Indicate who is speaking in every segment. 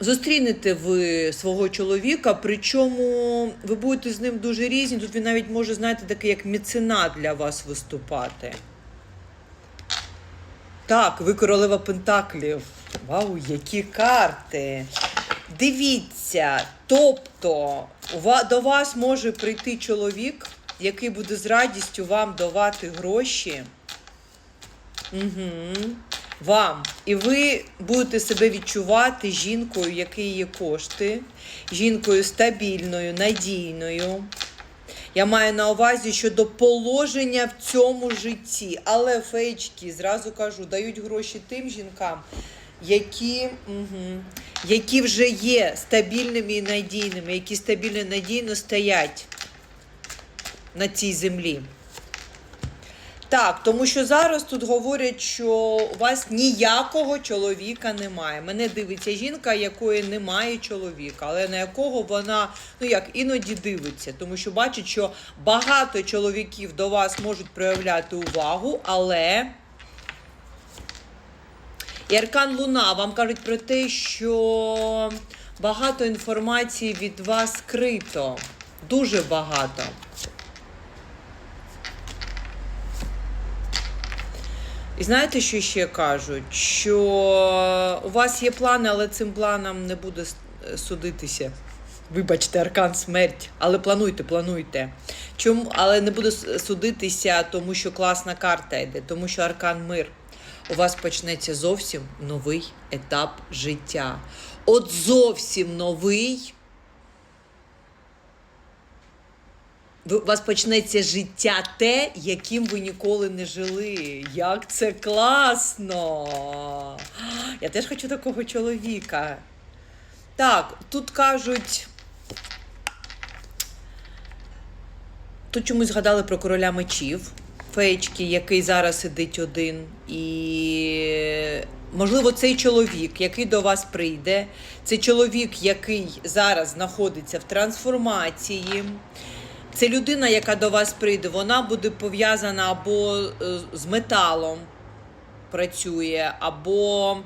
Speaker 1: Зустрінете ви свого чоловіка, причому ви будете з ним дуже різні. Тут він навіть може, знаєте, такий як меценат для вас виступати. Так, ви королева Пентаклів. Вау, які карти! Дивіться, тобто до вас може прийти чоловік, який буде з радістю вам давати гроші. Угу. Вам. І ви будете себе відчувати жінкою, який є кошти, жінкою стабільною, надійною. Я маю на увазі щодо положення в цьому житті. Але феєчки, зразу кажу, дають гроші тим жінкам, які, угу, які вже є стабільними і надійними, які стабільно і надійно стоять на цій землі. Так, тому що зараз тут говорять, що у вас ніякого чоловіка немає. Мене дивиться жінка, якої немає чоловіка, але на якого вона ну як іноді дивиться, тому що бачить, що багато чоловіків до вас можуть проявляти увагу, але. І Аркан Луна вам кажуть про те, що багато інформації від вас скрито. Дуже багато. І знаєте, що ще кажуть? Що у вас є плани, але цим планам не буде судитися. Вибачте, аркан смерть, але плануйте, плануйте. Чому? Але не буде судитися, тому що класна карта йде, тому що аркан мир. У вас почнеться зовсім новий етап життя. От зовсім новий. Ви- У вас почнеться життя те, яким ви ніколи не жили. Як це класно! Я теж хочу такого чоловіка. Так, тут кажуть. Тут чомусь згадали про короля мечів, феєчки, який зараз сидить один. І можливо, цей чоловік, який до вас прийде, це чоловік, який зараз знаходиться в трансформації. Це людина, яка до вас прийде, вона буде пов'язана або е, з металом працює, або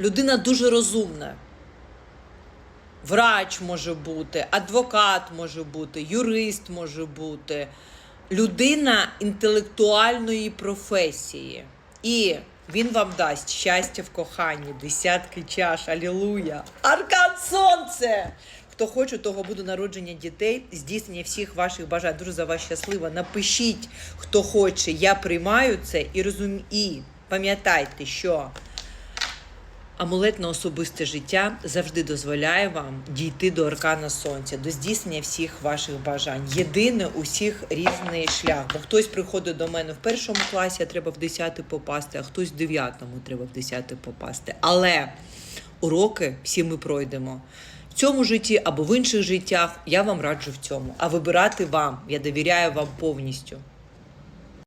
Speaker 1: людина дуже розумна. Врач може бути, адвокат може бути, юрист може бути, людина інтелектуальної професії. І він вам дасть щастя в коханні, десятки чаш, алілуя. Аркан сонце! Хто хоче, того буде народження дітей, здійснення всіх ваших бажань. Дуже за вас щаслива. Напишіть, хто хоче, я приймаю це і розум... І пам'ятайте, що Амулет на особисте життя завжди дозволяє вам дійти до аркана сонця, до здійснення всіх ваших бажань. Єдине у всіх різний шлях. Бо хтось приходить до мене в першому класі, а треба в 10 попасти, а хтось в 9 треба в 10 попасти. Але уроки всі ми пройдемо. В цьому житті або в інших життях я вам раджу в цьому. А вибирати вам. Я довіряю вам повністю.